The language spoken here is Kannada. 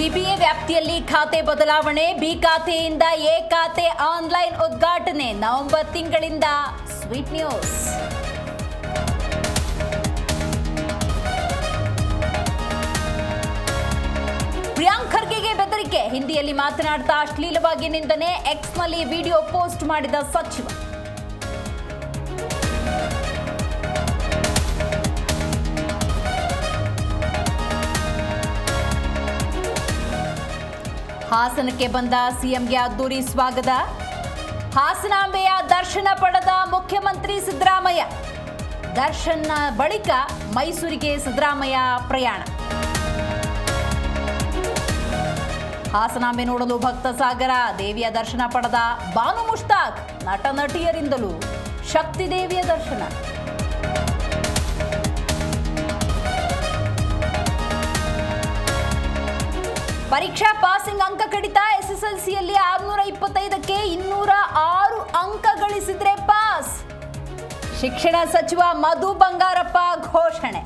ಜಿಬಿಎ ವ್ಯಾಪ್ತಿಯಲ್ಲಿ ಖಾತೆ ಬದಲಾವಣೆ, ಬಿ ಖಾತೆಯಿಂದ ಎ ಖಾತೆ ಆನ್ಲೈನ್ ಉದ್ಘಾಟನೆ ನವೆಂಬರ್ ತಿಂಗಳಿಂದ. Sweet news. ಪ್ರಿಯಾಂಕ್ ಖರ್ಗೆಗೆ ಬೆದರಿಕೆ, ಹಿಂದಿಯಲ್ಲಿ ಮಾತನಾಡ್ತಾ ಅಶ್ಲೀಲವಾಗಿ ನಿಂದನೆ ಎಕ್ಸ್ನಲ್ಲಿ ವಿಡಿಯೋ ಪೋಸ್ಟ್ ಮಾಡಿದ ಸಚಿವ. ಹಾಸನಕ್ಕೆ ಬಂದ ಸಿಎಂಗೆ ಅದ್ದೂರಿ ಸ್ವಾಗತ. ಹಾಸನಾಂಬೆಯ ದರ್ಶನ ಪಡೆದ ಮುಖ್ಯಮಂತ್ರಿ ಸಿದ್ದರಾಮಯ್ಯ. ದರ್ಶನ ಬಳಿಕ ಮೈಸೂರಿಗೆ ಸಿದ್ದರಾಮಯ್ಯ ಪ್ರಯಾಣ. ಹಾಸನಾಂಬೆ ನೋಡಲು ಭಕ್ತ ಸಾಗರ, ದೇವಿಯ ದರ್ಶನ ಪಡೆದ ಬಾನು ಮುಷ್ತಾಕ್ ನಟ ನಟಿಯರಿಂದಲೂ ಶಕ್ತಿ ದೇವಿಯ ದರ್ಶನ. ಪರೀಕ್ಷಾ ಪಾಸಿಂಗ್ ಅಂಕ ಕಡಿತ, ಎಸ್ಎಸ್ಎಲ್ಸಿಯಲ್ಲಿ ಆರುನೂರ ಇಪ್ಪತ್ತೈದಕ್ಕೆ ಇನ್ನೂರ ಆರು ಅಂಕ ಗಳಿಸಿದ್ರೆ ಪಾಸ್. ಶಿಕ್ಷಣ ಸಚಿವ ಮಧು ಬಂಗಾರಪ್ಪ ಘೋಷಣೆ.